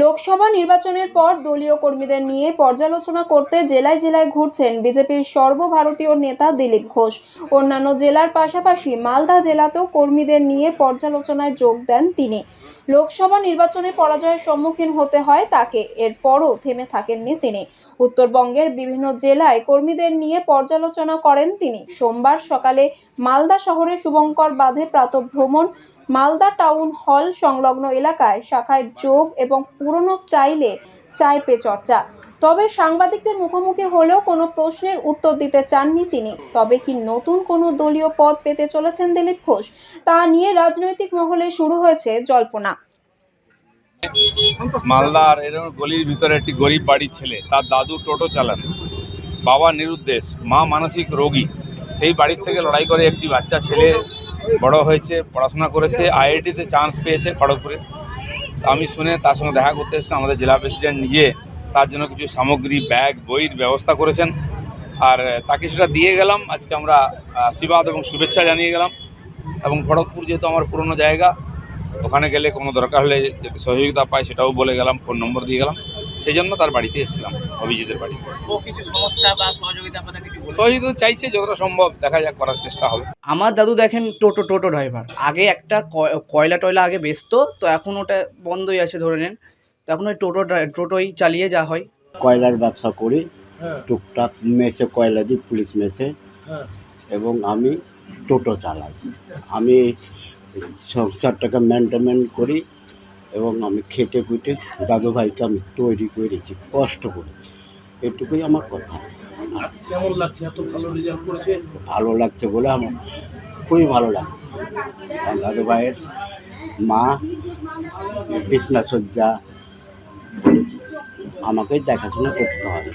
লোকসভা নির্বাচনের পর দলীয় কর্মীদের নিয়ে পর্যালোচনা করতে জেলায় জেলায় ঘুরছেন বিজেপির সর্বভারতীয় নেতা দিলীপ ঘোষ। অন্যান্য জেলার পাশাপাশি মালদা জেলাতেও কর্মীদের নিয়ে পর্যালোচনায় যোগ দেন তিনি। লোকসভা নির্বাচনে পরাজয়ের সম্মুখীন হতে হয় তাকে, এরপরও থেমে থাকেননি তিনি। উত্তরবঙ্গের বিভিন্ন জেলায় কর্মীদের নিয়ে পর্যালোচনা করেন তিনি। সোমবার সকালে মালদা শহরে শুভঙ্কর বাঁধে প্রাতভ্রমণ মালদা টাউন হল সংলগ্ন এলাকায় শাখায় যোগ এবং পুরনো স্টাইলে চায় পে চর্চা। তবে সাংবাদিকদের মুখোমুখি হলেও কোনো প্রশ্নের উত্তর দিতে চাননি তিনি। তবে কি নতুন কোনো দলীয় পদ পেতে চলেছেন দিলীপ ঘোষ, তা নিয়ে রাজনৈতিক মহলে শুরু হয়েছে জল্পনা। মালদার এরকম গলির ভিতরে একটি গরিব বাড়ির ছেলে, তার দাদু টোটো চালান। বাবা নিরুদ্দেশ, মা মানসিক রোগী। সেই বাড়ির থেকে লড়াই করে একটি বাচ্চা ছেলে বড় হয়েছে, পড়াশোনা করেছে আইআইটিতে চান্স পেয়েছে খড়গপুরে। আমি শুনে তার সঙ্গে দেখা করতে এসেছিলাম, আমাদের জেলা প্রেসিডেন্ট নিজে তার জন্য কিছু সামগ্রী ব্যাগ বইয়ের ব্যবস্থা করেছেন। আর, তাকে সেটা দিয়ে গেলাম, আজকে আমরা আশীর্বাদ এবং শুভেচ্ছা জানিয়ে গেলাম। এবং খড়গপুর যেহেতু আমার পুরনো জায়গা, ওখানে গেলে কোনো দরকার হলে যাতে সহযোগিতা পায় সেটাও বলে গেলাম ফোন নম্বর দিয়ে গেলাম। সেই জন্য তার বাড়িতে এসেছিলাম অভিজিতের বাড়ি। ও কিছু সমস্যা সহযোগিতা চাইছে যতটা সম্ভব দেখা যাক করার চেষ্টা হবে। আমার দাদু দেখেন টোটো টোটো ড্রাইভার আগে একটা কয়- কয়লা টয়লা আগে বেচতো তো এখন ওটা বন্ধই আছে ধরে নেন। তো এখন ওই টোটো ড্রাই- টোটোই চালিয়ে যা হয়। কয়লার ব্যবসা করি টুকটাক মেসে কয়লা দিই পুলিশ মেসে। এবং আমি টোটো চালাই। আমি সংসারটাকে মেনটেন করি এবং আমি খেটে খুটে দাদু ভাইকে আমি তৈরি করেছি কষ্ট করে। এটুকুই আমার কথা। কেমন লাগছে? এত ভালো রেজাল্ট করেছে? ভালো লাগছে বলে আমার খুবই ভালো লাগছে। দাদু ভাইয়ের মা বিছনা বলেছি আমাকে দেখাশোনা করতে হবে